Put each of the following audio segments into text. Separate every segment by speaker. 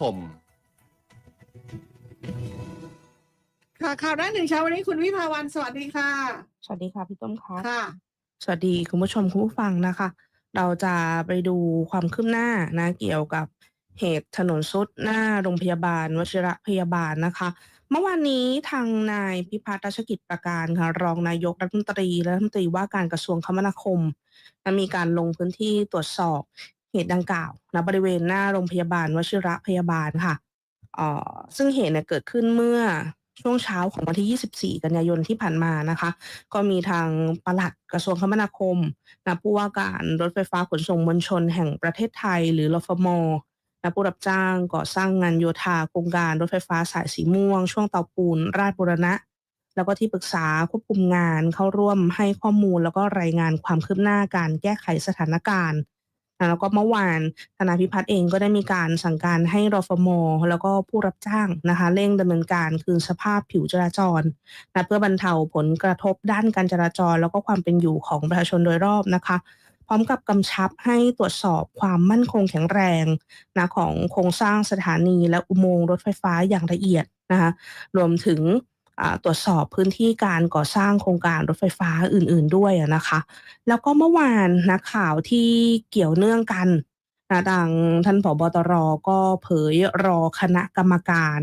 Speaker 1: ผม
Speaker 2: ค่ะข่าวหน้าหนึ่งเช้าวันนี้คุณวิภาวันสวัสดีค่ะ
Speaker 3: สวัสดีค่ะพี่ต้มครับ
Speaker 2: ค่ะ
Speaker 3: สวัสดีคุณผู้ชมคุณผู้ฟังนะคะ เราจะไปดูความคืบหน้านะ เกี่ยวกับเหตุถนนซุดหน้าโรงพยาบาลวชิระพยาบาลนะคะ เมื่อวานนี้ทางนายพิพัฒน์รัชกิจประการค่ะ รองนายกรัฐมนตรีและรัฐมนตรีว่าการกระทรวงคมนาคมนะมีการลงพื้นที่ตรวจสอบ เหตุดังกล่าวนะบริเวณหน้าโรงพยาบาลวชิระพยาบาลค่ะเอ่อซึ่งเหตุเนี่ยเกิดขึ้นเมื่อช่วงเช้าของวันที่ 24 กันยายนที่ผ่านมานะคะ ก็มีทางปลัดกระทรวงคมนาคมนะผู้ว่าการรถไฟฟ้าขนส่งมวลชนแห่งประเทศไทย หรือรฟมนะผู้รับจ้างก่อสร้างงานโยธาโครงการรถไฟฟ้าสายสีม่วง ช่วงเตาปูน ราชบุรณะ แล้วก็ที่ปรึกษาควบคุมงานเข้าร่วมให้ข้อมูลแล้วก็รายงานความคืบหน้าการแก้ไขสถานการณ์ นะแล้วก็เมื่อวานธนาพิพัฒน์เองก็ได้มีการสั่งการให้รฟมแล้วก็ผู้รับจ้างนะคะเร่งดำเนินการคืนสภาพผิวจราจรนะเพื่อบรรเทาผลกระทบด้านการจราจร แล้วก็ความเป็นอยู่ของประชาชนโดยรอบนะคะ พร้อมกับกำชับให้ตรวจสอบความมั่นคงแข็งแรงนะของโครงสร้างสถานีและอุโมงค์รถไฟฟ้าอย่างละเอียดนะคะรวมถึง ตรวจสอบพื้นที่การก่อสร้างโครงการรถไฟฟ้าอื่น ๆด้วยนะคะ แล้วก็เมื่อวานนะข่าวที่เกี่ยวเนื่องกันนะดังท่านผบตรก็เผยรอคณะกรรมการ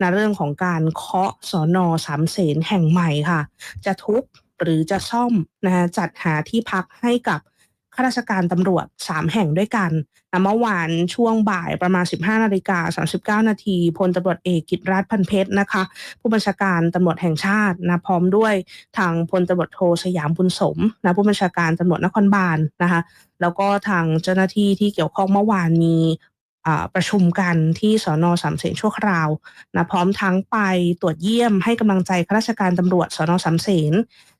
Speaker 3: นะเรื่องของการเคาะสอนอสามเสนแห่งใหม่ค่ะ จะทุบหรือจะซ่อมนะคะจัดหาที่พักให้กับ ข้าราชการตำรวจ 3 แห่งด้วยกันนะเมื่อวานช่วงบ่ายประมาณ 15นาฬิกา39 นาทีพลตำรวจเอกกิตราชพันเพชรนะคะ ผู้บัญชาการตำรวจแห่งชาตินะพร้อมด้วยทางพลตำรวจโทสยามบุญสมนะผู้บัญชาการตำรวจนครบาลนะคะ แล้วก็ทางเจ้าหน้าที่ที่เกี่ยวข้องเมื่อวานมีประชุมกันที่สอนอสามเสนชั่วคราวนะพร้อมทั้งไปตรวจเยี่ยมให้กำลังใจข้าราชการตำรวจสอนอสามเสน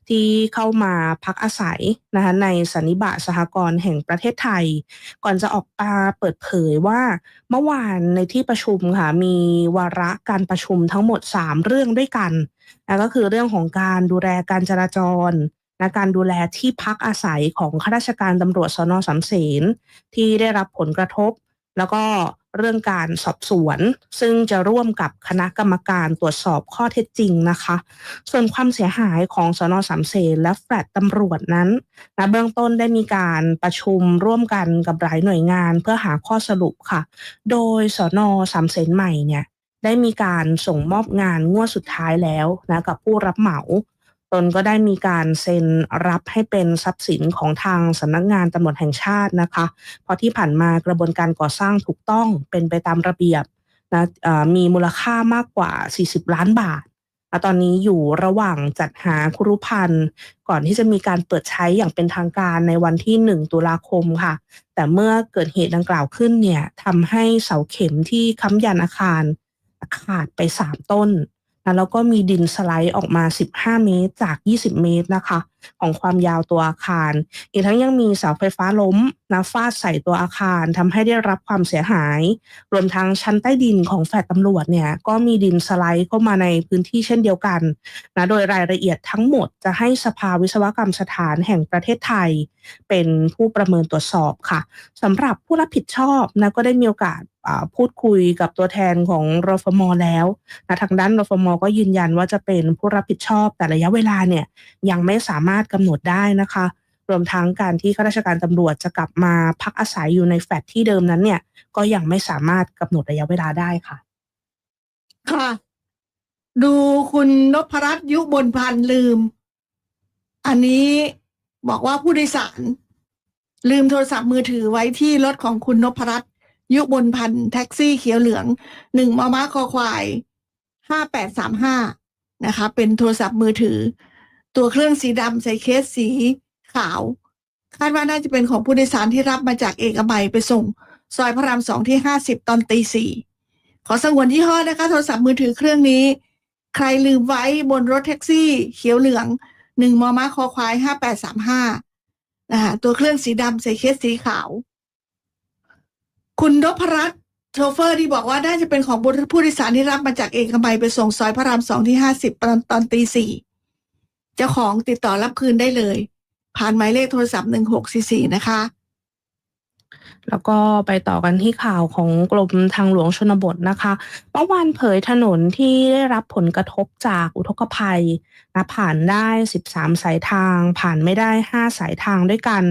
Speaker 3: ที่เข้ามาพักอาศัยนะคะในสันนิบาตสหกรณ์แห่งประเทศไทย ก่อนจะออกมาเปิดเผยว่าเมื่อวานในที่ประชุมค่ะมีวาระการประชุมทั้งหมด 3 เรื่องด้วยกันนะก็คือเรื่องของการดูแลการจราจรและการดูแลที่พักอาศัยของข้าราชการตำรวจสนสามเสนที่ได้รับผลกระทบ แล้วก็ เรื่องการสอบสวน ซึ่งจะร่วมกับคณะกรรมการตรวจสอบข้อเท็จจริงนะคะ ส่วนความเสียหายของสนสามเสนและแฟลตตำรวจนั้นนะเบื้องต้นได้มีการประชุมร่วมกันกับหลายหน่วยงานเพื่อหาข้อสรุปค่ะ โดยสนสามเสนใหม่เนี่ยได้มีการส่งมอบงานงวดสุดท้ายแล้วนะกับผู้รับเหมา ตนก็ได้มีการเซ็นรับให้เป็นทรัพย์สินของทางสำนักงานตำรวจแห่งชาตินะคะเพราะที่ผ่านมากระบวนการก่อสร้างถูกต้องเป็นไปตามระเบียบนะมีมูลค่ามากกว่า 40 ล้านบาทตอนนี้อยู่ระหว่างจัดหาครุพันธ์ก่อนที่จะมีการเปิดใช้อย่างเป็นทางการในวันที่ 1 ตุลาคมค่ะ แต่เมื่อเกิดเหตุดังกล่าวขึ้นเนี่ยทำให้เสาเข็มที่ค้ำยันอาคารขาดไป 3 ต้น แล้วก็มีดินสไลด์ออกมา 15 เมตรจาก 20 เมตรนะคะ ของความยาวตัวอาคาร อีกทั้งยังมีเสาไฟฟ้าล้มนะฟาดใส่ตัวอาคารทำให้ได้รับความเสียหาย รวมทั้งชั้นใต้ดินของแฟลตตำรวจเนี่ยก็มีดินสไลด์เข้ามาในพื้นที่เช่นเดียวกันนะโดยรายละเอียดทั้งหมดจะให้สภาวิศวกรรมสถานแห่งประเทศไทย เป็นผู้ประเมินตรวจสอบค่ะสำหรับผู้รับผิดชอบนะก็ได้มีโอกาสพูดคุยกับตัวแทนของรฟมแล้วนะทางด้านรฟมก็ยืนยันว่าจะเป็นผู้รับผิดชอบแต่ระยะเวลาเนี่ยยังไม่สามารถกำหนดได้นะคะ รวมทั้งการที่ข้าราชการตำรวจจะกลับมาพักอาศัยอยู่ในแฟลตที่เดิมนั้นเนี่ย ก็ยังไม่สามารถกำหนดระยะเวลาได้ค่ะ
Speaker 2: ค่ะ ดูคุณนพรัตน์ยุบนพันลืม อันนี้บอกว่าผู้โดยสาร ลืมโทรศัพท์มือถือไว้ที่รถของคุณนพรัตน์ยุบนพันแท็กซี่เขียวเหลืองหนึ่งมอม้าคอควายห้าแปดสามห้านะคะ เป็นโทรศัพท์มือถือ ตัวเครื่องสีดำใส่เคสสีขาว คาดว่าน่าจะเป็นของผู้โดยสารที่รับมาจากเอกมัยไปส่ง ซอยพระรามสองที่ห้าสิบตอนตีสี่ขอสงวนยี่ห้อนะคะ โทรศัพท์มือถือเครื่องนี้ ใครลืมไว้บนรถแท็กซี่ เขียวเหลืองหนึ่งมอม้าคอควายห้าแปดสามห้านะคะตัวเครื่องสีดำใส่เคสสีขาว คุณนพรัตโชเฟอร์ที่บอกว่าน่าจะเป็นของผู้โดยสารที่รับมาจากเอกมัยไปส่งซอยพระรามสองที่ห้าสิบตอนตอนตีสี่ เจ้าของติดต่อรับคืนได้เลย ผ่านหมายเลขโทรศัพท์หนึ่งหกสี่สี่นะคะ
Speaker 3: แล้วก็ไปต่อกันที่ข่าวของกรมทางหลวงชนบทนะคะ เมื่อวานเผยถนนที่ได้รับผลกระทบจากอุทกภัยนะผ่านได้ 13 สายทาง ผ่านไม่ได้ 5 สายทางด้วยกัน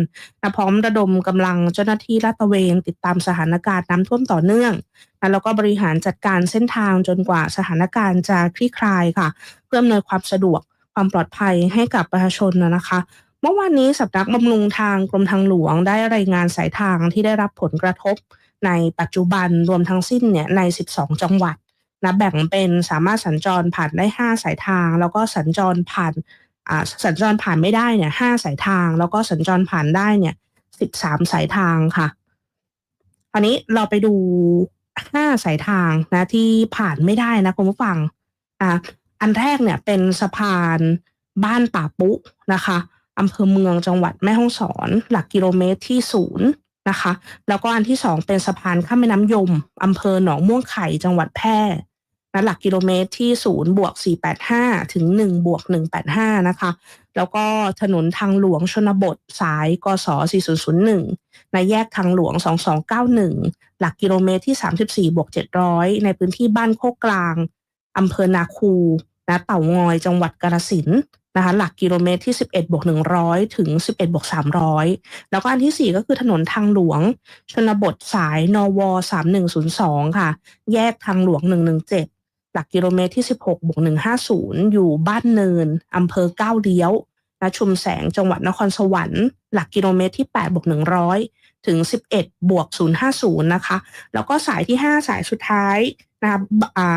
Speaker 3: นะพร้อมระดมกำลังเจ้าหน้าที่ลาดตระเวน ติดตามสถานการณ์น้ำท่วมต่อเนื่องนะแล้วก็บริหารจัดการเส้นทางจนกว่าสถานการณ์จะคลี่คลายค่ะ เพื่ออำนวยความสะดวก ความปลอดภัยให้กับประชาชนนะนะคะ เมื่อวานนี้สำนักบำรุงทางกรมทางหลวงได้รายงานสายทางที่ได้รับผลกระทบในปัจจุบันรวมทั้งสิ้นเนี่ยใน 12 จังหวัดนะแบ่งเป็นสามารถสัญจรผ่านได้ 5 สายทาง แล้วก็สัญจรผ่านอ่าสัญจรผ่านไม่ได้เนี่ย5สายทาง แล้วก็สัญจรผ่านได้เนี่ย13สายทางค่ะคราวนี้เราไปดู5สายทางนะที่ผ่านไม่ได้นะคุณผู้ฟังอ่า อันแรกเนี่ยเป็นสะพานบ้านป่าปุ๊นะคะอำเภอเมืองจังหวัดแม่ฮ่องสอน หลักกิโลเมตรที่ศูนย์นะคะ แล้วก็อันที่สองเป็นสะพานข้ามแม่น้ำยมอำเภอหนองม่วงไข่จังหวัดแพร่นะหลักกิโลเมตรที่ศูนย์บวกสี่แปดห้าถึงหนึ่งบวกหนึ่งแปดห้านะคะ แล้วก็ถนนทางหลวงชนบทสายกศ4001ในแยกทางหลวง2291หลักกิโลเมตรที่34บวก700ในพื้นที่บ้านโคกกลางอำเภอนาคู นะเต่างอยจังหวัดกาฬสินนะคะหลักกิโลเมตรที่ 11บวก100 ถึง 11บวก300 แล้วก็อันที่ 4 ก็คือถนนทางหลวง ชนบทสายนว 3102 ค่ะ แยกทางหลวง 117 หลักกิโลเมตรที่ 16บวก150 อยู่บ้านเนินอำเภอก้าวเลี้ยวนะชุมแสงจังหวัดนครสวรรค์ หลักกิโลเมตรที่8บวก100 ถึง 11 บวก 050 นะคะ แล้วก็สายที่ 5 สายสุดท้ายนะคะ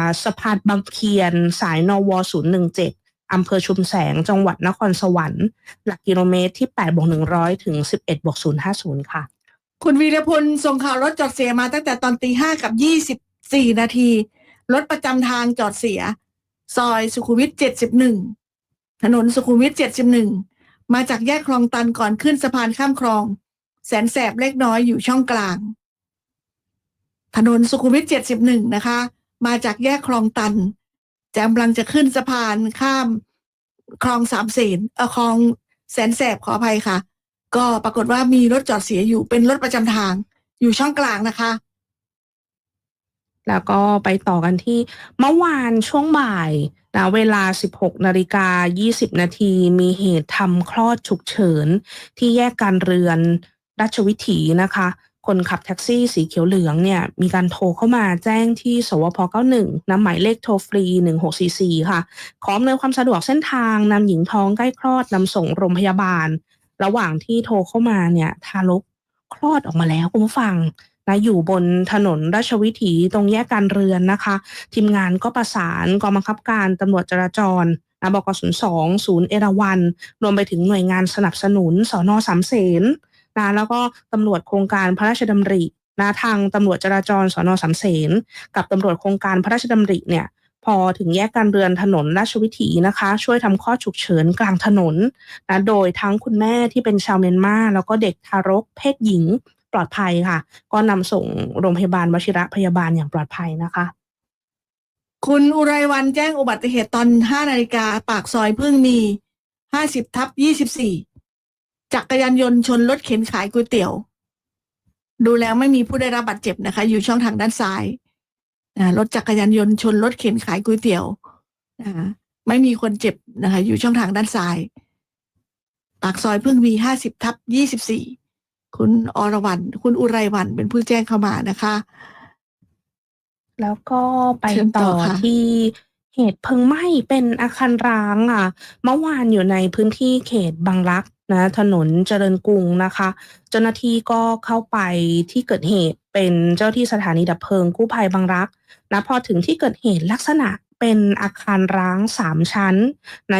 Speaker 3: าสะพานบางเคียน สายนว 017อำเภอชุมแสง จังหวัดนครสวรรค์ หลักกิโลเมตรที่8บวก100 ถึง 11บวก050 ค่ะ
Speaker 2: คุณวีรพลส่งข่าวรถจอดเสียมาตั้งแต่ตอนตีห้ากับยี่สิบสี่นาที รถประจำทางจอดเสีย ซอยสุขุมวิทเจ็ดสิบหนึ่งถนนสุขุมวิทเจ็ดสิบหนึ่งมาจากแยกคลองตันก่อนขึ้นสะพานข้ามคลอง แสนแสบเล็กน้อยอยู่ช่องกลาง ถนนสุขุมวิทเจ็ดสิบหนึ่งนะคะ มาจากแยกคลองตันจะกำลังจะขึ้นสะพานข้ามคลองสามเสนเออคลองแสนแสบขออภัยค่ะ ก็ปรากฏว่ามีรถจอดเสียอยู่เป็นรถประจำทางอยู่ช่องกลางนะคะ
Speaker 3: แล้วก็ไปต่อกันที่เมื่อวานช่วงบ่ายนะเวลา 16นาฬิกา20 นาที มีเหตุทำคลอดฉุกเฉิน ที่แยกการเรือน ราชวิถีนะคะ คนขับแท็กซี่สีเขียวเหลืองเนี่ยมีการโทรเข้ามาแจ้งที่สวพ 91นะหมายเลขโทรฟรี 1644 ค่ะ ขออำนวยความสะดวกเส้นทางนำหญิงท้องใกล้คลอดนำส่งโรงพยาบาล ระหว่างที่โทรเข้ามาเนี่ยทารกคลอดออกมาแล้วคุณผู้ฟังนะอยู่บนถนนราชวิถีตรงแยกการเรือนนะคะ ทีมงานก็ประสานกองบังคับการตำรวจจราจรนะบกศูนย์สองศูนย์เอราวันรวมไปถึงหน่วยงานสนับสนุนสอนอสามเสน นะแล้วก็ตำรวจโครงการพระราชดำรินะทางตำรวจจราจรสอนอสามเสนกับตำรวจโครงการพระราชดำริเนี่ยพอถึงแยกการเรือนถนนราชวิถีนะคะ ช่วยทำข้อฉุกเฉินกลางถนนนะโดยทั้งคุณแม่ที่เป็นชาวเมียนมา แล้วก็เด็กทารกเพศหญิงปลอดภัยค่ะ ก็นำส่งโรงพยาบาลวชิระพยาบาลอย่างปลอดภัยนะคะ
Speaker 2: คุณอุไรวันแจ้งอุบัติเหตุตอนห้านาฬิกาปากซอยพึ่งมีห้าสิบทับยี่สิบสี่ จักรยานยนต์ชนรถเข็นขายก๋วยเตี๋ยว ดูแล้วไม่มีผู้ได้รับบาดเจ็บนะคะ อยู่ช่องทางด้านซ้ายอ่ารถจักรยานยนต์ชนรถเข็นขายก๋วยเตี๋ยวนะคะไม่มีคนเจ็บนะคะ อยู่ช่องทางด้านซ้าย ปากซอยพึ่งมีห้าสิบทับยี่สิบสี่คุณอรวรรณคุณอุไรวันเป็นผู้แจ้งเข้ามานะคะ
Speaker 3: แล้วก็ไป
Speaker 2: เชิญต่
Speaker 3: ต่
Speaker 2: อ
Speaker 3: อ
Speaker 2: ค่ะ
Speaker 3: ที่เหตุเพลิงไหม้เป็นอาคารร้างอะ เมื่อวานอยู่ในพื้นที่เขตบางรัก นะถนนเจริญกรุงนะคะ เจ้าหน้าที่ก็เข้าไปที่เกิดเหตุเป็นเจ้าที่สถานีดับเพลิงกู้ภัยบางรักนะพอถึงที่เกิดเหตุลักษณะเป็นอาคารร้างสามชั้นในะ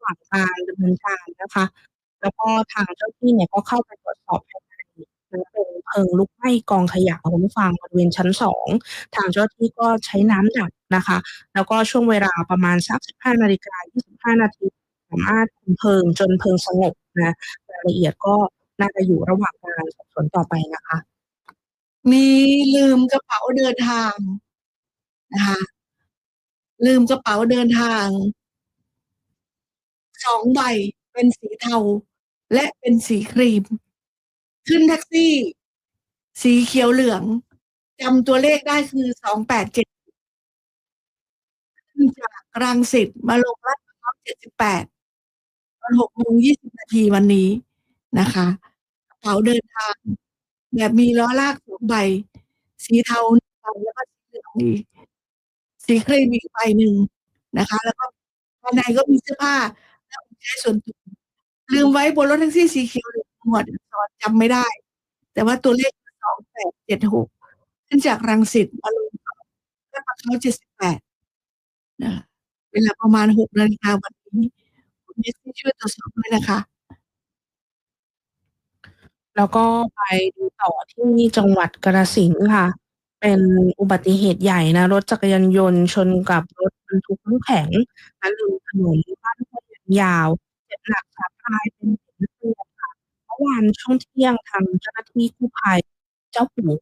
Speaker 3: หว่างการดำเนินการนะคะ แล้วก็ทางเจ้าที่เนี่ยก็เข้าไปตรวจสอบภายในนะเป็นเพลิงลุกไหม้กองขยะคุณฟังบริเวณชั้นสองทางเจ้าที่ก็ใช้น้ำดับนะคะ แล้วก็ช่วงเวลาประมาณสัก15นาฬิกา25นาที สามารถคุมเพลิงจนเพลิงสงบนะรายละเอียดก็น่าจะอยู่ระหว่างการสอบสวนต่อไปนะคะ
Speaker 2: มีลืมกระเป๋าเดินทางนะคะลืมกระเป๋าเดินทางสองใบเป็นสีเทา และเป็นสีครีม ขึ้นแท็กซี่ สีเขียวเหลืองจำตัวเลขได้คือสองแปดเจ็ดขึ้นจากรังสิตมาลงลาดพร้าวเจ็ดสิบแปด อนหกโมงยี่สิบนาทีวันนี้นะคะกระเป๋าเดินทาง แบบมีล้อลากสองใบ สีเทาหนึ่งใบแล้วก็สีเหลืองอีกสีครีมอีกใบหนึ่งนะคะ แล้วก็ภายในก็มีเสื้อผ้าและของใช้ส่วนตัวลืมไว้บนรถแท็กซี่สีเขียวหลือหมวดอักษรจำไม่ได้ แต่ว่าตัวเลขสองแปดเจ็ดหกขึ้นจากรังสิตมาลงลาดพร้าเจ็ดสิบแปดนะเวลาประมาณหกนาฬิกาวันนี้ เมสซี่ช่วยตรวจสอบด้วยนะคะ
Speaker 3: แล้วก็ไปดูต่อที่จังหวัดกาฬสินธุ์ค่ะ เป็นอุบัติเหตุใหญ่นะ รถจักรยานยนต์ชนกับรถบรรทุกน้ำแข็งณริมถนนบ้านห้วยยางยาวเจ็บหนักสาหัสเป็นเด็กนักเรียนค่ะเมื่อวานช่วงเที่ยงทางเจ้าหน้าที่กู้ภัยเจ้าปู่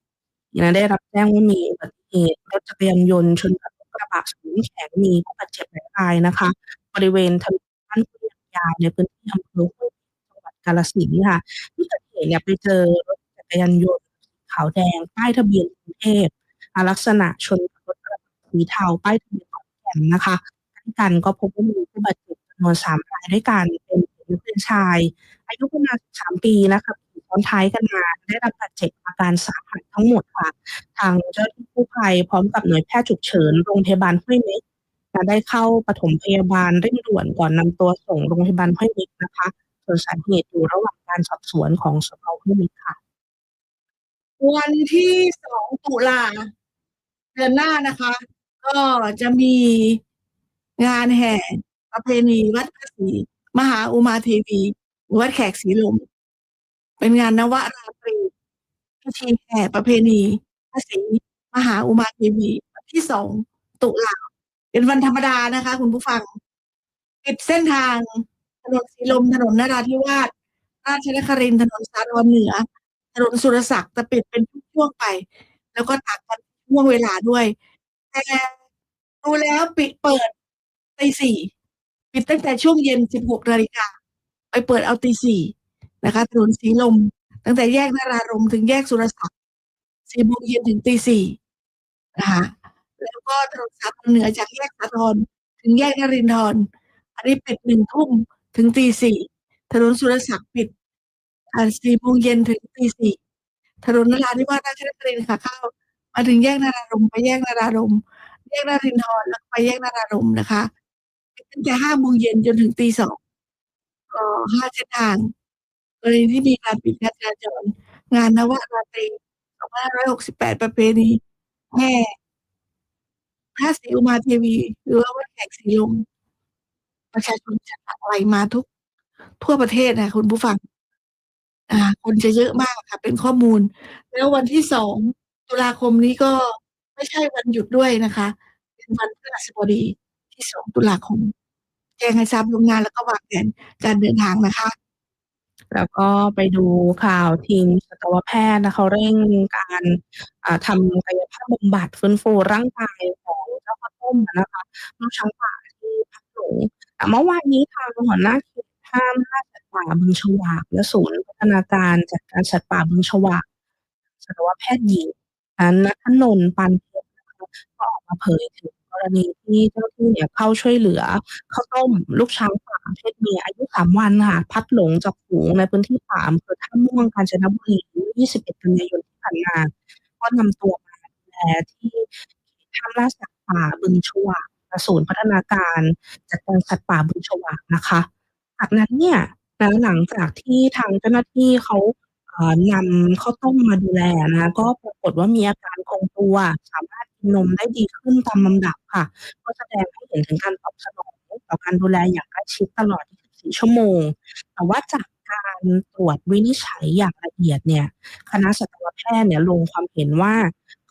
Speaker 3: นะได้รับแจ้งว่ามีอุบัติเหตุรถจักรยานยนต์ชนกับรถกระบะส่งน้ำแข็งมีผู้บาดเจ็บหลายรายนะคะ บริเวณถนนานห้วยยายาวในพื้นที่อำเภอห้วยจังหวัดกาฬสินธุ์ค่ะ ที่เกิดเหตุเนี่ยไปเจอรถจักรยานยนต์ขาวแดง ป้ายทะเบียนกรุงเทพลักษณะชนกับรถกระบะสีเทาป้ายทะเบียนขอนแก่นนะคะใกล้กันก็พบว่ามีผู้บาดเจ็บจำนวนสามรายด้วยกันเป็นนักเรียนชาย อายุประมาณ13ปีนะคะซ้อนท้ายกันมาได้รับบาดเจ็บอาการสาหัสทั้งหมดค่ะ ทางเจ้าหน้าที่กู้ภัยพร้อมกับหน่วยแพทย์ฉุกเฉินโรงพยาบาลห้วยเม็ก จะได้เข้าปฐมพยาบาลเร่งด่วนก่อนนำตัวส่งโรงพยาบาลห้วยเม็กนะคะ ส่วนสาเหตุอยู่ระหว่างการสอบสวนของสภห้วยเม็กค่ะ
Speaker 2: วันที่สองตุลาเดือนหน้านะคะ ก็จะมีงานแห่ประเพณีวัดพระศรีมหาอุมาเทวี วัดแขกศรีลม เป็นงานนวราตรีพิธีแห่ประเพณีพระศรีมหาอุมาเทวีที่สองตุลา เป็นวันธรรมดานะคะ คุณผู้ฟังปิดเส้นทางถนนสีลมถนนนราธิวาสราชนครินถนนสาทรเหนือ ถนนสุรศักดิ์จะปิดเป็นช่วงๆไป แล้วก็ต่างกันช่วงเวลาด้วย แต่ดูแล้วปิดเปิดตีสี่ปิดตั้งแต่ช่วงเย็น16นาฬิกาไปเปิดเอาตีสี่นะคะถนนสีลม ตั้งแต่แยกนารารมถึงแยกสุรศักดิ์สี่โมงเย็นถึงตีสี่นะคะ แล้วก็ถนนสาทรเหนือจากแยกสาทรถึงแยกนรินทร์อันนี้ปิดหนึ่งทุ่มถึงตีสี่ถนนสุรศักดิ์ปิดอ่าสี่โมงเย็นถึงตีสี่ถนนนราธิวาสราชนครินทร์ค่ะเข้ามาถึงแยกนารารมไปแยกนารารมแยกนารินทร์แล้วไปแยกนารารมนะคะตั้งแต่ห้าโมงเย็นจนถึงตีสองก็ห้าเส้นทางกรณีที่มีการปิดการจราจรงานนวราตรี2568 ประเพณีแห่ พระศรีอุมาเทวี หรือว่าวัดแขกศรีลมประชาชนจากหลั่งไหลมาทุก ทั่วประเทศนะคุณผู้ฟัง อ่า คนจะเยอะมากค่ะ เป็นข้อมูล แล้ววันที่สองตุลาคมนี้ก็ไม่ใช่วันหยุดด้วยนะคะ เป็นวันพฤหัสบดีที่สองตุลาคม แจ้งให้ทราบล่วงหน้าแล้วก็วางแผนการเดินทางนะคะ
Speaker 3: แล้วก็ไปดูข่าวทีมสัตวแพทย์นะเขาเร่งการอ่าทำกายภาพบำบัดฟื้นฟูร่างกายของเจ้าข้าวต้มนะคะลูกช้างป่าที่พัดหลงแต่เมื่อวานนี้ทางหัวหน้าเขตห้ามล่าสัตว์ป่าบึงฉวากและศูนย์พัฒนาการจัดการสัตว์ป่าบึงฉวากสัตวแพทย์หญิงอ่าณัฐนนท์ปานเพชรนก็ออกมาเผยถึงกรณีที่เจ้าหน้าที่เนี่ยเข้าช่วยเหลือข้าวต้มลูกช้างป่า เพศเมียอายุ 3 วันค่ะ พัดหลงจากฝูงในพื้นที่ป่าอำเภอท่าม่วงกาญจนบุรี21กันยายนที่ผ่านมา ก็นำตัวมาดูแลที่ถ้ำล่าสัตว์ป่าบึงฉวากศูนย์พัฒนาการจัดการสัตว์ป่าบึงฉวากนะคะจากนั้นเนี่ยหลังจากที่ทางเจ้าหน้าที่เขาเอ่อนำข้าวต้มมาดูแลนะ ก็ปรากฏว่ามีอาการคงตัว สามารถกินนมได้ดีขึ้นตามลำดับค่ะ ก็แสดงให้เห็นถึงการตอบสนอง ต่อการดูแลอย่างใกล้ชิดตลอด 24 ชั่วโมง แต่ว่าจากการตรวจวินิจฉัยอย่างละเอียดเนี่ย คณะสัตวแพทย์เนี่ยลงความเห็นว่า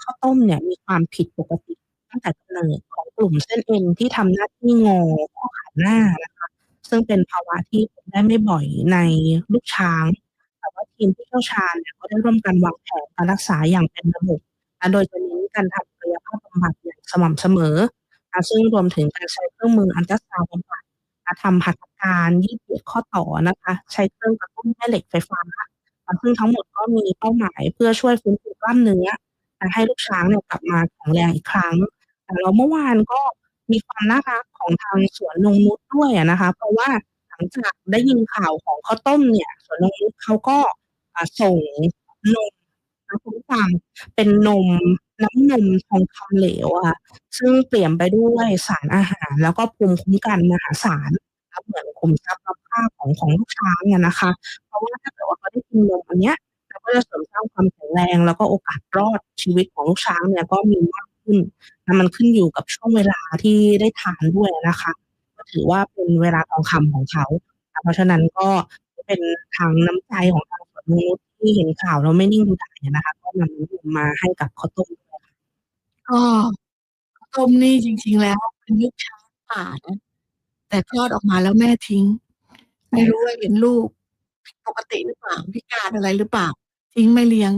Speaker 3: ข้าวต้มเนี่ยมีความผิดปกติตั้งแต่กำเนิดของกลุ่มเส้นเอ็นที่ทำหน้าที่งอข้อขาหน้านะคะซึ่งเป็นภาวะที่พบได้ไม่บ่อยในลูกช้าง แต่ว่าทีมผู้เชี่ยวชาญเนี่ยก็ได้ร่วมกันวางแผนการรักษาอย่างเป็นระบบและโดยจะเน้นการทำกายภาพบำบัดอย่างสม่ำเสมอ ซึ่งรวมถึงการใช้เครื่องมืออัลตราซาวด์บำบัดนทำหัตถการยืดเหยียดข้อต่อนะคะ ใช้เครื่องกระตุ้นแม่เหล็กไฟฟ้าซึ่งทั้งหมดก็มีเป้าหมายเพื่อช่วยฟื้นฟูกล้ามเนื้อนะให้ลูกช้างเนี่ยกลับมาแข็งแรงอีกครั้งอ่าแล้วเมื่อวานก็มีความน่ารักของทางสวนนงนุชด้วยนะคะ เพราะว่าหลังจากได้ยินข่าวของข้าวต้มเนี่ยสวนนงนุชเขาก็ส่งนม นะคุณผู้ฟังเป็นนมน้ำนมทองคำเหลวอะค่ะซึ่งเปลี่ยนไปด้วยสารอาหาร แล้วก็ภูมิคุ้มกันมหาศาลนะคะเหมือนขุมทรัพย์ค่าของของลูกช้างอะนะคะ เพราะว่าถ้าเกิดว่าเขาได้กินนมอันเนี้ยมันก็จะเสริมสร้างความแข็งแรง แล้วก็โอกาสรอดชีวิตของลูกช้างเนี่ยก็มีมากขึ้นนะมันขึ้นอยู่กับช่วงเวลาที่ได้ทานด้วยนะคะ ก็ถือว่าเป็นเวลาทองคำของเขา เพราะฉะนั้นก็เป็นทางน้ำใจของทาง สวนนงนุชที่เห็นข่าวแล้วไม่นิ่งดูดายนะคะ ก็นำมมาให้กับข้าวต้มด้วยค่ะ
Speaker 2: ก็ข้าวต้มนี่จริง ๆ แล้วเป็นลูกช้างป่านะแต่คลอดออกมาแล้วแม่ทิ้ง ไม่รู้ว่าเห็นลูกปกติหรือเปล่าพิการอะไรหรือเปล่า ทิ้งไม่เลี้ยง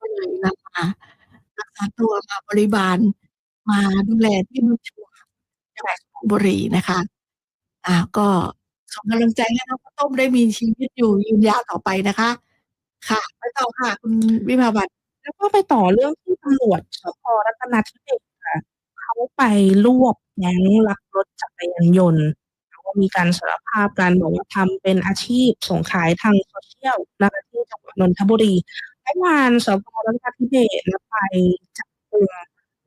Speaker 2: ก็เลยนำมารักษาตัวมาบริบาล มาดูแลที่บุชัวจังหวัดสุบุรีนะคะ อ่าก็ ส่งกำลังใจให้น้องข้าวต้มได้มีชีวิตอยู่ยืนยาวต่อไปนะคะ ค่ะ ไปต่อค่ะ คุณวิภาวัน
Speaker 3: แล้วก็ไปต่อเรื่องที่ตำรวจสพรัตนทิเบศค่ะเขาไปรวบแก๊งลักรถจักรยานยนต์แล้วก็มีการสารภาพกันบอกว่าทำเป็นอาชีพส่งขายทาง social นะคะที่จังหวัดนนทบุรีเมื่อวานสพรัตนทิเบศนะไปจับกุม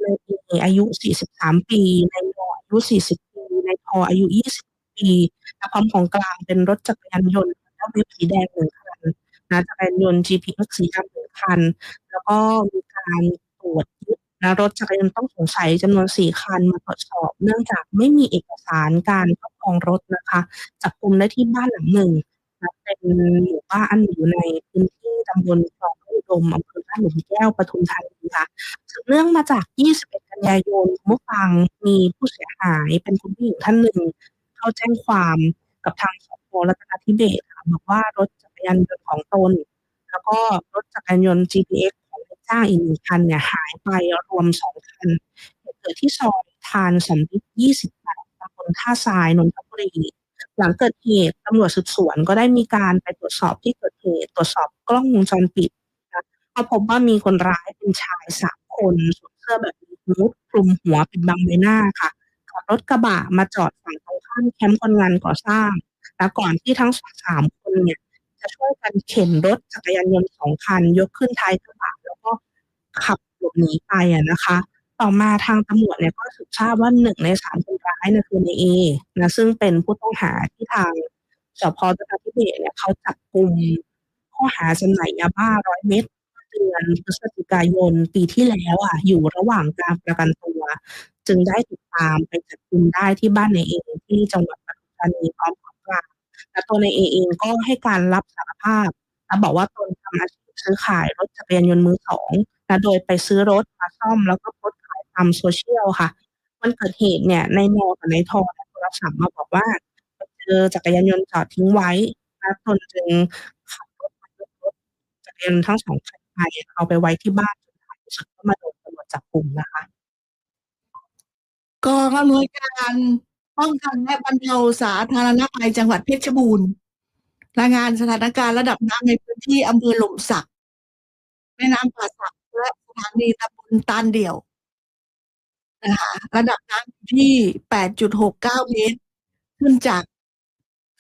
Speaker 3: นายอายุ 43 ปี ในายมอายุ 40 ปี ในพออายุ 20 ปีนะพร้อมของกลางเป็นรถจักรยานยนต์ Honda Wave สีแดง1คันนะจักรยานยนต์ GPX สีดำ1คัน แล้วก็มีการตรวจยึดนะรถจักรยานต้องสงสัยจำนวน4คันมาตรวจสอบ เนื่องจากไม่มีเอกสารการครอบครองรถนะคะจับกลุ่มได้ที่บ้านหลังหนึ่งนะเป็นหมู่บ้านอยู่ในพื้นที่ตำบลคลองอุดมอำเภอลาดหลุมแก้วปทุมธานีค่ะสืบเนื่องมาจาก 21 กันยายนคุณผู้ฟังมีผู้เสียหายเป็นคุณผู้หญิงท่านหนึ่ง เข้าแจ้งความกับทางสพรัตนทิเบศค่ะบอกว่ารถจักรยานยนต์ของตน แล้วก็รถจักรยานยนต์ GPX ของนายจ้างอีก1คันเนี่ยหายไปรวม2คันเหตุเกิดที่ซอยทานสำริด28ตำบลท่าทรายนนทบุรีหลังเกิดเหตุตำรวจสืบสวนก็ได้มีการไปตรวจสอบที่เกิดเหตุ ตรวจสอบกล้องวงจรปิดนะก็พบว่ามีคนร้ายเป็นชาย3คนสวมเสื้อแบบมีฮูดคลุมหัวปิดบังใบหน้าค่ะขับรถกระบะมาจอดฝั่ง ตรงข้ามแคมป์คนงานก่อสร้าง แล้วก่อนที่ทั้ง3คนเนี่ยจะช่วยกันเข็นรถจักรยานยนต์2คัน ยกขึ้นท้ายกระบะแล้วก็ขับหลบหนีไปอะนะคะ ต่อมาทางตำรวจเนี่ยก็สืบทราบว่า1ใน3คนร้ายเนี่ยคือนเอนะซึ่งเป็นผู้ต้องหาที่ทางสพรัตนทิเบศเนี่ยเขาจับกลุ่มข้อหาจำหน่ายยาบ้า100เม็ด เดือนพฤศจิกายนปีที่แล้วอะอยู่ระหว่างการประกันตัว จึงได้ติดตามไปจับกุมได้ที่บ้านในเอที่จังหวัดปทุมธานีพร้อมของกลางและตัวในเอเองก็ให้การรับสารภาพ และบอกว่าตนทำอาชีพซื้อขายรถจักรยานยนต์มือสองนะโดยไปซื้อรถมาซ่อมแล้วก็โพสขายตาม social ค่ะวันเกิดเหตุเนี่ยในายนกับในทอโทรศัพท์มาบอกว่าเจอจักรยานยนต์จอดทิ้งไว้และตนจึงขับรถมายกรถจักรยานทั้ง2คัน ไปเอาไปไว้ที่บ้านจนท้ายที่สุดก็มาโดนตำรวจจับกลุ่มนะคะ
Speaker 2: กองอำนวยการป้องกันและบรรเทาสาธารณภัยจังหวัดเพชรบูรณ์รายงานสถานการณ์ระดับน้ำในพื้นที่อำเภอหล่มสักแม่น้ำป่าสักและสถานีตำบลตาลเดี่ยวนะคะระดับน้ำที่ 8.69 เมตร ขึ้นจาก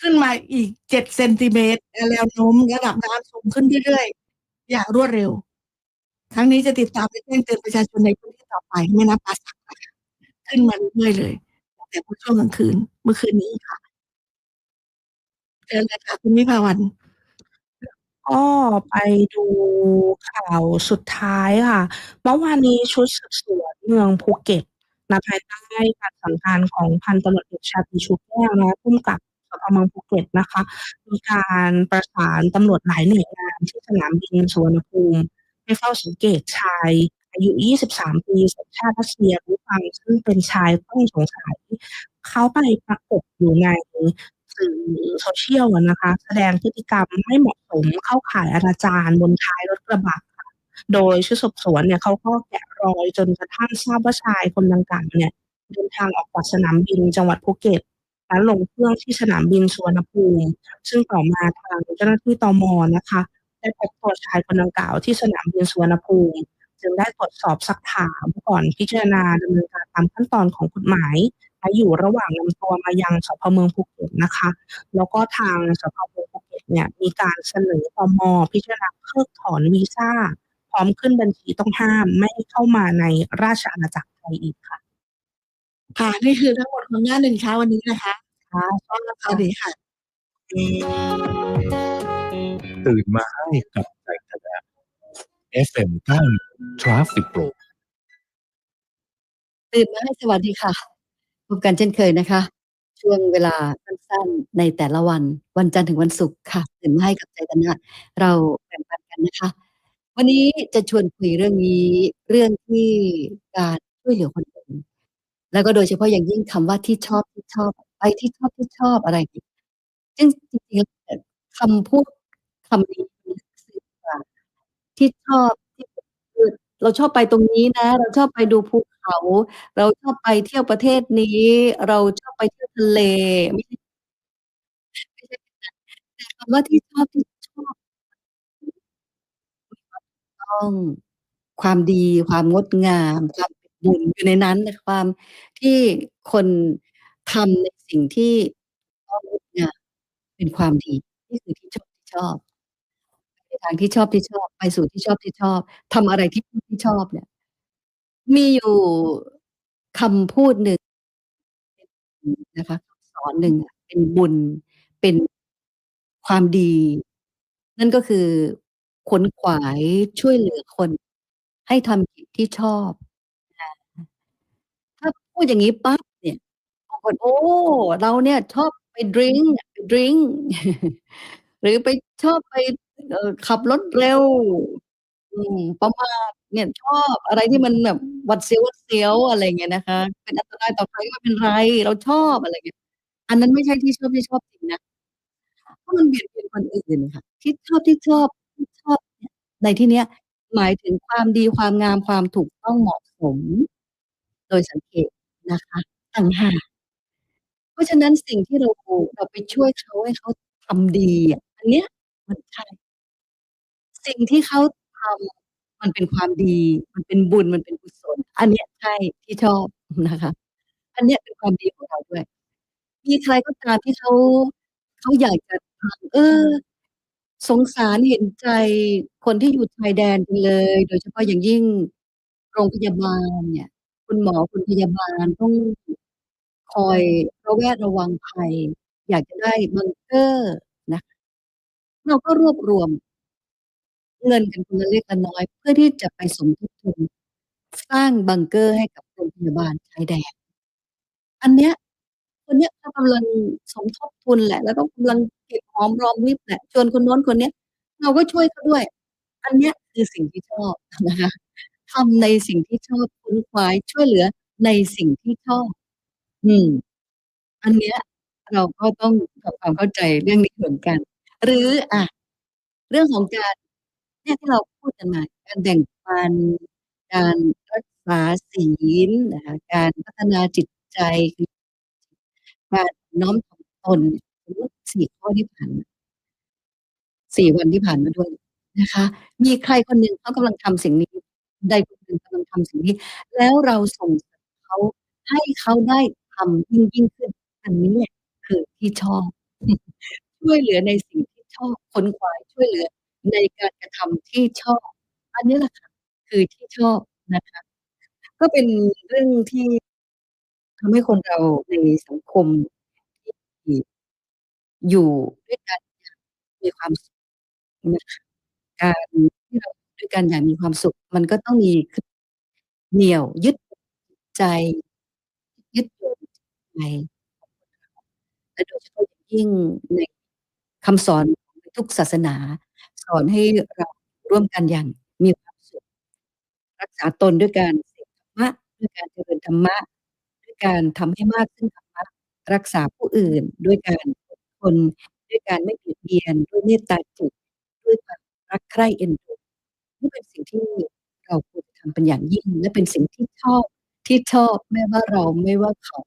Speaker 2: ขึ้นมาอีก 7 เซนติเมตร และแนวโน้มระดับน้ำสูงขึ้นเรื่อยๆ อย่างรวดเร็ว ทั้งนี้จะติดตามและแจ้งเตือนประชาชนในพื้นที่ต่อไปแม่น้ำป่าสักขึ้นมาเรื่อยๆเลยตั้งแต่ช่วงกลางคืนเมื่อคืนนี้ค่ะเชิญเลยค่ะคุณวิภาวัน
Speaker 3: ก็ไปดูข่าวสุดท้ายค่ะ เมื่อวานนี้ชุดสืบสวนเมืองภูเก็ตนะภายใต้การสั่งการของพันตำรวจเอกชาตรีชูแก้วนะผู้กำกับ สพเมืองภูเก็ตนะคะ มีการประสานตำรวจหลายหน่วยงานที่สนามบินสุวรรณภูมิให้เฝ้าสังเกตชาย อายุ 23 ปีสัญชาติรัสเซียผู้ฟังซึ่งเป็นชายต้องสงสัย เขาไปปรากฏอยู่ในสื่อโซเชียลนะคะ แสดงพฤติกรรมไม่เหมาะสมเข้าข่ายอนาจารบนท้ายรถกระบะโดยชุดสืบสวนเนี่ยเขาก็แกะรอยจนกระทั่งทราบว่าชายคนดังกล่าวเนี่ยเดินทางออกจากสนามบินจังหวัดภูเก็ต และลงเครื่องที่สนามบินสุวรรณภูมิ ซึ่งต่อมาทางเจ้าหน้าที่ตมนะคะ ได้พบตัวชายคนดังกล่าวที่สนามบินสุวรรณภูมิ จึงได้ตรวจสอบซักถามก่อนพิจารณาดำเนินการตามขั้นตอนของกฎหมายและอยู่ระหว่างนำตัวมายังสพเมืองภูเก็ตนะคะ แล้วก็ทางสพเมืองภูเก็ตเนี่ยมีการเสนอตม.พิจารณาเพิกถอนวีซ่า พร้อมขึ้นบัญชีต้องห้ามไม่เข้ามาในราชอาณาจักรไทยอีกค่ะ
Speaker 2: ค่ะ นี่คือทั้งหมดของหน้าหนึ่งเช้าวันนี้นะคะ
Speaker 3: ค่ะ
Speaker 2: สวัสดีค่ะ
Speaker 1: ตื่นมาให้กับใจธนะ FM 9 Traffic Pro
Speaker 4: ตื่นมาให้สวัสดีค่ะ พบกันเช่นเคยนะคะ ช่วงเวลาสั้นๆในแต่ละวัน วันจันทร์ถึงวันศุกร์ค่ะ ตื่นมาให้กับใจตนะ เราแบ่งปันกันนะคะ วันนี้จะชวนคุยเรื่องนี้ เรื่องที่การช่วยเหลือคนอื่น แล้วก็โดยเฉพาะอย่างยิ่งคำว่า ที่ชอบ ที่ชอบ ไปที่ชอบ ที่ชอบ อะไรอีก ซึ่งจริง ๆ แล้ว คำพูดคำนี้ มันสื่อว่า ที่ชอบ ที่ คือเราชอบไปตรงนี้นะ เราชอบไปดูภูเขา เราชอบไปเที่ยวประเทศนี้ เราชอบไปเที่ยวทะเล ไม่ใช่ ไม่ใช่แบบนั้น แต่คำว่า ที่ชอบ ที่ชอบ มีความถูกต้อง ความดี ความงดงาม ความ เป็นบุญอยู่ในนั้นน่ความที่คนทำในสิ่งที่ถูกต้องงามเป็นความดี นี่คือที่ชอบที่ชอบไปทางที่ชอบที่ชอบ ไปสู่ที่ชอบที่ชอบทำอะไรที่ชอบที่ชอบเนี่ย มีอยู่คำพูดหนึ่งนะคะสอนหนึ่งเป็นบุญเป็นความดี นั่นก็คือขนขวายช่วยเหลือคน ให้ทำกิจที่ชอบ พูดอย่างงี้ปั๊บเนี่ยบางคนโอ้ เราเนี่ยชอบไปดริงก์ไปดริงก์ หรือไป ชอบไป เอ่อ ขับรถเร็ว อืม ประมาท เนี่ยชอบอะไรที่มันแบบหวาดเสียว ๆ อะไรอย่างเงี้ยนะคะ เป็นอันตรายต่อใครก็ไม่เป็นไร เราชอบ อะไรอย่างเงี้ย อันนั้นไม่ใช่ที่ชอบ ที่ชอบจริงนะ เพราะมันเบียดเบียนคนอื่นค่ะ ที่ชอบ ที่ชอบ ที่ชอบเนี่ย ในที่เนี้ย หมายถึงความดี ความงาม ความถูกต้องเหมาะสม โดยสังเกต นะคะต่างหาก เพราะฉะนั้นสิ่งที่เรา เราไปช่วยเขาให้เขาทำดีอะ อันเนี้ยมันใช่ สิ่งที่เขาทำมันเป็นความดี มันเป็นบุญ มันเป็นกุศล อันเนี้ยใช่ ที่ชอบ นะคะ อันเนี้ยเป็นความดีของเราด้วย มีใครก็ตามที่เขา เขาอยากจะทำ เออ สงสารเห็นใจคนที่อยู่ชายแดนจังเลย โดยเฉพาะอย่างยิ่งโรงพยาบาลเนี่ย คุณหมอ คุณพยาบาลต้อง คอยระแวดระวังภัย อยากจะได้บังเกอร์นะเราก็รวบรวม เงินกันคนละเล็กละน้อย เพื่อที่จะไปสมทบทุน สร้างบังเกอร์ให้กับโรงพยาบาลชายแดน อันเนี้ย คนเนี้ยเขากำลังสมทบทุนแหละ แล้วก็กำลังเก็บหอมรอมริบแหละ ชวนคนโน้นคนเนี้ย เราก็ช่วยเขาด้วย อันเนี้ยคือสิ่งที่ชอบ นะคะ ทำในสิ่งที่ชอบ ขวนขวายช่วยเหลือในสิ่งที่ชอบ อืม อันเนี้ยเราก็ต้องทำความเข้าใจเรื่องนี้เหมือนกัน หรือ อะ เรื่องของการ เนี่ยที่เราพูดกันมา การแบ่งปัน การรักษาศีลนะคะ การพัฒนาจิตใจ การน้อมถ่อมตน สมมุติ 4 ข้อที่ผ่านมา 4 วันที่ผ่านมาด้วยนะคะ มีใครคนหนึ่งเขากำลังทำสิ่งนี้ ใดคนหนึ่งกำลังทำสิ่งนี้ แล้วเราส่งเสริมเขาให้เขาได้ทำยิ่งๆขึ้น อันนี้แหละคือที่ชอบ ช่วยเหลือในสิ่งที่ชอบขวนขวายช่วยเหลือในการกระทำที่ชอบ อันนี้แหละค่ะคือที่ชอบนะคะ ก็เป็นเรื่องที่ทำให้คนเราในสังคมที่อยู่ด้วยกันมีความสุขนะคะการที่เรา ด้วยกันอย่างมีความสุข มันก็ต้องมี คือ เหนี่ยว ยึด ใจ ยึด โยง ใจ และโดยเฉพาะอย่างยิ่งใน คำสอน ของทุกศาสนา สอนให้เราร่วมกันอย่างมีความสุข รักษาตนด้วยการเสพธรรมะ ด้วยการเจริญธรรมะ ด้วยการทำให้มากซึ่งธรรมะ รักษาผู้อื่นด้วยการ อด ทน ด้วยการไม่เบียดเบียน ด้วยเมตตาจิต ด้วยความรักใคร่เอ็นดู นี่เป็นสิ่งที่เราควรจะทำเป็นอย่างยิ่ง และเป็นสิ่งที่ชอบที่ชอบไม่ว่าเราไม่ว่าเขา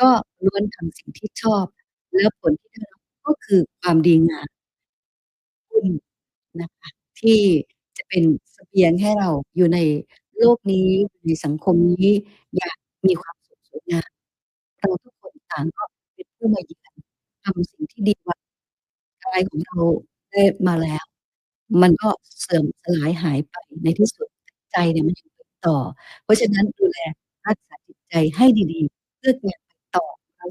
Speaker 4: ก็ล้วนทำสิ่งที่ชอบ แล้วผลที่ได้รับก็คือความดีงามบุญนะคะที่จะเป็นเสบียงให้เราอยู่ในโลกนี้ในสังคมนี้ อยางมีความสุขสวยงามเราทุกคนต่างก็เป็นผู้มาเยือนทำสิ่งที่ดีว่ากายของเราได้มาแล้ว มันก็เสื่อมสลายหายไปในที่สุด ใจเนี่ยมันยังไปต่อ เพราะฉะนั้นดูแลรักษาจิตใจให้ดี ๆ เพื่อการไปต่อ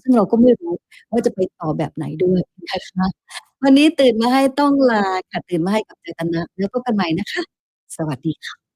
Speaker 4: ซึ่งเราก็ไม่รู้ว่าจะไปต่อแบบไหนด้วยนะคะ วันนี้ตื่นมาให้ต้องลาค่ะ ตื่นมาให้กับใจตนะ แล้วพบกันใหม่นะคะ สวัสดีค่ะ